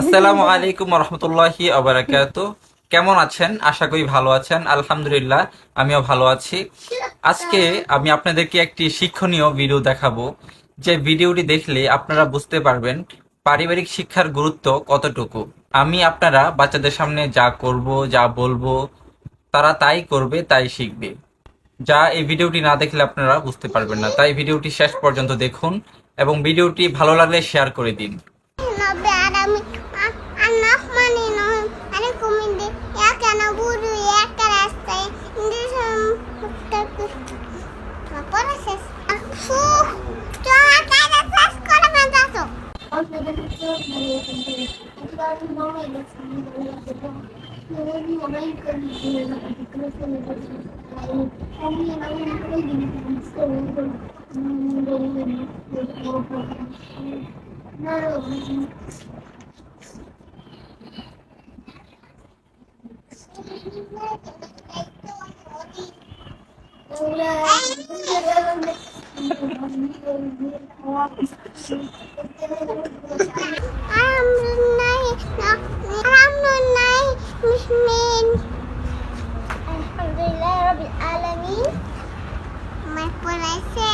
আসসালামু আলাইকুম রহমতুল্লাহি আবরাকাত কেমন আছেন? আশা করি ভালো আছেন। আলহামদুলিল্লাহ, আমিও ভালো আছি। আজকে আমি আপনাদেরকে একটি শিক্ষণীয় ভিডিও দেখাবো। যে ভিডিওটি দেখলে আপনারা বুঝতে পারবেন পারিবারিক শিক্ষার গুরুত্ব কতটুকু। আমি, আপনারা, বাচ্চাদের সামনে যা করব, যা বলব, তারা তাই করবে, তাই শিখবে। যা এই ভিডিওটি না দেখলে আপনারা বুঝতে পারবেন না। তাই ভিডিওটি শেষ পর্যন্ত দেখুন এবং ভিডিওটি ভালো লাগলে শেয়ার করে দিন। ಮಾಡಿ ಯಾಕೆ ನಾವು ಊರು ಯಾಕೆ ರಾಸ್ತೆ ಇಂಗ್ಲೀಷ್ ನಾನು Alhamdulillah Rabbil Alamin My Maha